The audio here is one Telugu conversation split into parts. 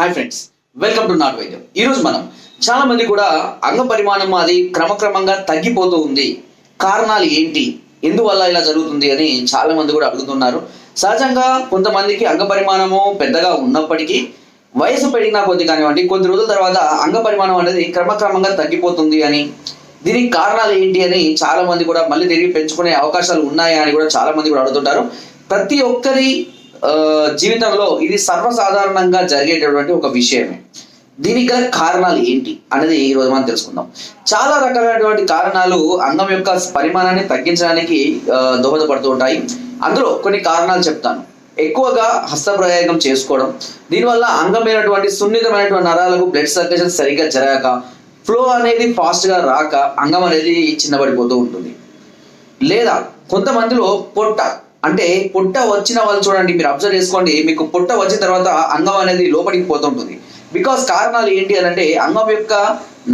హాయ్ ఫ్రెండ్స్ వెల్కమ్ టు నాట్ వైద్యం ఈరోజు మనం చాలా మంది కూడా అంగ పరిమాణం అది క్రమక్రమంగా తగ్గిపోతూ ఉంది. కారణాలు ఏంటి? ఎందువల్ల ఇలా జరుగుతుంది అని చాలా మంది కూడా అడుగుతున్నారు. సహజంగా కొంతమందికి అంగ పరిమాణము పెద్దగా ఉన్నప్పటికీ వయసు పెరిగినా కొద్ది కానివ్వండి కొద్ది రోజుల తర్వాత అంగ పరిమాణం అనేది క్రమక్రమంగా తగ్గిపోతుంది అని దీనికి కారణాలు ఏంటి అని చాలా మంది కూడా మళ్ళీ తిరిగి పెంచుకునే అవకాశాలు ఉన్నాయా అని కూడా చాలా మంది కూడా అడుగుతుంటారు. ప్రతి ఒక్కరి జీవితంలో ఇది సర్వసాధారణంగా జరిగేటటువంటి ఒక విషయమే. దీనికి గల కారణాలు ఏంటి అనేది ఈ రోజు మనం తెలుసుకుందాం. చాలా రకాలైనటువంటి కారణాలు అంగం యొక్క పరిమాణాన్ని తగ్గించడానికి దోహదపడుతూ ఉంటాయి. అందులో కొన్ని కారణాలు చెప్తాను. ఎక్కువగా హస్తప్రయోగం చేసుకోవడం దీనివల్ల అంగమైనటువంటి సున్నితమైనటువంటి నరాలకు బ్లడ్ సర్క్యులేషన్ సరిగ్గా జరగక ఫ్లో అనేది ఫాస్ట్గా రాక అంగం అనేది చిన్నబడిపోతూ ఉంటుంది. లేదా కొంతమందిలో పొట్ట అంటే పొట్ట వచ్చిన వాళ్ళు చూడండి మీరు అబ్జర్వ్ చేసుకోండి మీకు పొట్ట వచ్చిన తర్వాత అంగం అనేది లోపలికి పోతుంటుంది. బికాస్ కారణాలు ఏంటి అని అంటే అంగం యొక్క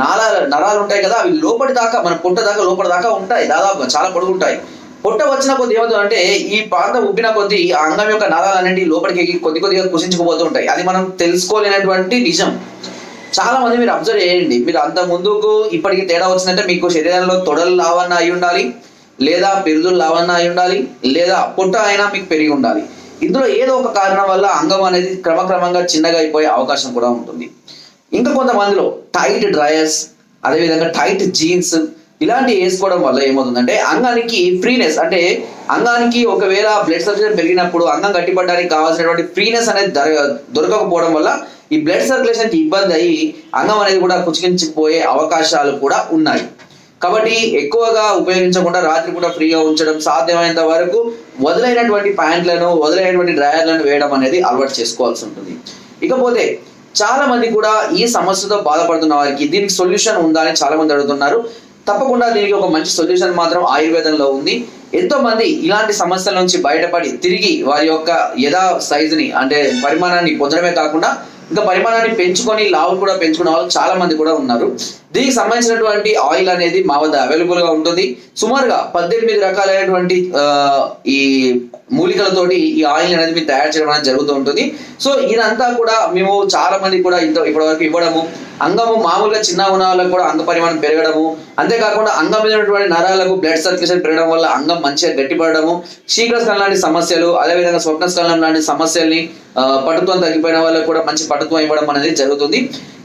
నాళాలు నరాలు ఉంటాయి కదా అవి లోపలి దాకా మన పొట్ట దాకా లోపలి దాకా ఉంటాయి దాదాపుగా చాలా పొడుగుంటాయి పొట్ట వచ్చిన కొద్ది ఏమవుతుంది అంటే ఈ ప్రాంతం ఉబ్బిన కొద్ది ఆ అంగం యొక్క నరాలు అనేవి లోపలికి కొద్ది కొద్దిగా కుసించుకుపోతూ ఉంటాయి. అది మనం తెలుసుకోలేనటువంటి నిజం. చాలా మంది మీరు అబ్జర్వ్ చేయండి. మీరు అంత ముందుకు ఇప్పటికి తేడా వచ్చిందంటే మీకు శరీరంలో తొడలు లావన్న అయి ఉండాలి. లేదా పెరుదులు లవణ అయి ఉండాలి లేదా పొట్ట అయినా మీకు పెరిగి ఉండాలి. ఇందులో ఏదో ఒక కారణం వల్ల అంగం అనేది క్రమక్రమంగా చిన్నగా అయిపోయే అవకాశం కూడా ఉంటుంది. ఇంకా కొంతమందిలో టైట్ డ్రయర్స్ అదేవిధంగా టైట్ జీన్స్ ఇలాంటివి వేసుకోవడం వల్ల ఏమవుతుందంటే అంగానికి ఫ్రీనెస్ అంటే అంగానికి ఒకవేళ బ్లడ్ సర్క్యులేషన్ పెరిగినప్పుడు అంగం గట్టిపడడానికి కావాల్సినటువంటి ఫ్రీనెస్ అనేది దొర- దొరకకపోవడం వల్ల ఈ బ్లడ్ సర్క్యులేషన్కి ఇబ్బంది అయ్యి అంగం అనేది కూడా కుచికించిపోయే అవకాశాలు కూడా ఉన్నాయి. కాబట్టి ఎక్కువగా ఉపయోగించకుండా రాత్రిపూట ఫ్రీగా ఉంచడం సాధ్యమైనంత వరకు వదిలైనటువంటి ప్యాంట్లను వదిలైనటువంటి డ్రాయర్లను వేయడం అనేది అలవాటు చేసుకోవాల్సి ఉంటుంది. ఇకపోతే చాలా మంది కూడా ఈ సమస్యతో బాధపడుతున్న వారికి దీనికి సొల్యూషన్ ఉందా అని చాలా మంది అడుగుతున్నారు. తప్పకుండా దీనికి ఒక మంచి సొల్యూషన్ మాత్రం ఆయుర్వేదంలో ఉంది. ఎంతో మంది ఇలాంటి సమస్యల నుంచి బయటపడి తిరిగి వారి యొక్క యథా సైజుని అంటే పరిమాణాన్ని పొందడమే కాకుండా ఇంకా పరిమాణాన్ని పెంచుకొని లావు కూడా పెంచుకునే వాళ్ళు చాలా మంది కూడా ఉన్నారు. దీనికి సంబంధించినటువంటి ఆయిల్ అనేది మా వద్ద అవైలబుల్గా ఉంటుంది. సుమారుగా పద్దెనిమిది రకాలైనటువంటి ఈ మూలికలతోటి ఈ ఆయిల్ అనేది మేము తయారు చేయడం అనేది జరుగుతూ ఉంటుంది. సో ఇదంతా కూడా మేము చాలా మంది కూడా ఇంత ఇప్పటివరకు ఇవ్వడము అంగము మామూలుగా చిన్న ఉన్న వాళ్ళకు కూడా అంగ పరిమాణం పెరగడము అంతేకాకుండా అంగం మీద ఉన్నటువంటి నరాలకు బ్లడ్ సర్క్యులేషన్ పెరగడం వల్ల అంగం మంచిగా గట్టిపడము శీఘ్రస్కలం లాంటి సమస్యలు అదేవిధంగా స్వప్నస్కలం లాంటి సమస్యల్ని పటుత్వం తగ్గిపోయిన వాళ్ళకు కూడా మంచి పటుత్వం ఇవ్వడం అనేది జరుగుతుంది.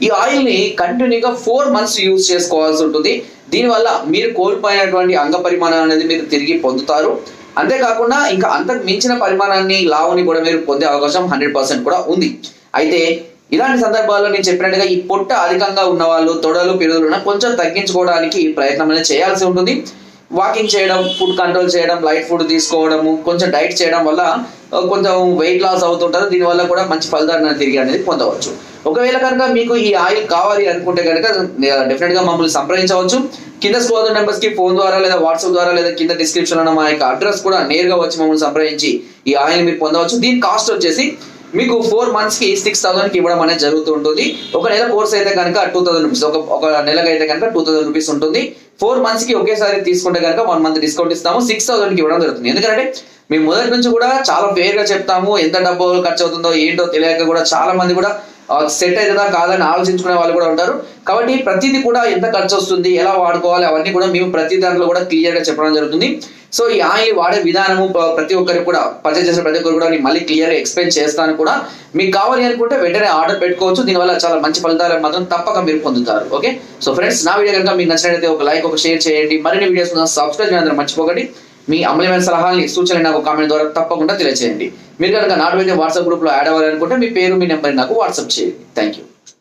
ఈ ఆయిల్ని కంటిన్యూగా ఫోర్ మంత్స్ యూజ్ చేసుకోవాల్సి ఉంటుంది. దీనివల్ల మీరు కోల్పోయినటువంటి అంగ పరిమాణం అనేది మీరు తిరిగి పొందుతారు. అంతేకాకుండా ఇంకా అంతకు మించిన పరిమాణాన్ని లావుని కూడా మీరు పొందే అవకాశం హండ్రెడ్ పర్సెంట్ కూడా ఉంది. అయితే ఇలాంటి సందర్భాల్లో నేను చెప్పినట్టుగా ఈ పొట్ట అధికంగా ఉన్న వాళ్ళు తొడలు పెరుగులను కొంచెం తగ్గించుకోవడానికి ప్రయత్నం అనేది చేయాల్సి ఉంటుంది. వాకింగ్ చేయడం ఫుడ్ కంట్రోల్ చేయడం లైట్ ఫుడ్ తీసుకోవడము కొంచెం డైట్ చేయడం వల్ల కొంచెం వెయిట్ లాస్ అవుతుంటారు దీనివల్ల కూడా మంచి ఫలితాన్ని తిరిగి అనేది పొందవచ్చు. ఒకవేళ కనుక మీకు ఈ ఆయిల్ కావాలి అనుకుంటే కనుక డెఫినెట్గా మమ్మల్ని సంప్రదించవచ్చు. కింద స్కోర్ నెంబర్స్కి ఫోన్ ద్వారా లేదా వాట్సాప్ ద్వారా లేదా కింద డిస్క్రిప్షన్లో మా యొక్క అడ్రస్ కూడా నేరుగా వచ్చి మమ్మల్ని సంప్రదించి ఈ ఆయిల్ మీరు పొందవచ్చు. దీని కాస్ట్ వచ్చేసి మీకు ఫోర్ మంత్స్కి సిక్స్ థౌసండ్కి ఇవ్వడం అనేది జరుగుతూ ఉంటుంది. ఒక నెల కోర్స్ అయితే కనుక టూ థౌసండ్ రూపీస్ ఒక ఒక నెలకు అయితే కనుక టూ థౌసండ్ రూపీస్ ఉంటుంది. ఫోర్ మంత్స్కి ఒకేసారి తీసుకుంటే కనుక వన్ మంత్ డిస్కౌంట్ ఇస్తాము. సిక్స్ థౌసండ్కి ఇవ్వడం జరుగుతుంది. ఎందుకంటే మేము మొదటి నుంచి కూడా చాలా ఫేర్గా చెప్తాము. ఎంత డబ్బు ఖర్చు అవుతుందో ఏంటో తెలియక కూడా చాలా మంది కూడా సెట్ అవుతుందా కాదని ఆలోచించుకునే వాళ్ళు కూడా ఉంటారు. కాబట్టి ప్రతిదీ కూడా ఎంత ఖర్చు వస్తుంది ఎలా వాడుకోవాలి అవన్నీ కూడా మేము ప్రతి దాంట్లో కూడా క్లియర్గా చెప్పడం జరుగుతుంది. సో ఈ ఆయిల్ వాడే విధానము ప్రతి ఒక్కరికి కూడా పర్చేజ్ చేసిన ప్రతి ఒక్కరు కూడా నేను మళ్ళీ క్లియర్గా ఎక్స్ప్లెయిన్ చేస్తాను కూడా. మీకు కావాలి అనుకుంటే వెంటనే ఆర్డర్ పెట్టుకోవచ్చు. దీనివల్ల చాలా మంచి ఫలితాలు మాత్రం తప్పక మీరు పొందుతారు. ఓకే? సో ఫ్రెండ్స్ నా వీడియో కనుక మీకు నచ్చినట్లయితే ఒక లైక్ ఒక షేర్ చేయండి. మరిన్ని వీడియోస్ సబ్స్క్రైబ్ చేయడం మర్చిపోకండి. మీ అమలమైన సలహాలని సూచనలు నాకు కామెంట్ ద్వారా తప్పకుండా తెలియజేయండి మీరు కనుక నాటువైతే వాట్సాప్ గ్రూప్లో యాడ్ అవ్వాలనుకుంటే మీ పేరు మీ నెంబర్ నాకు వాట్సాప్ చేయండి. Thank you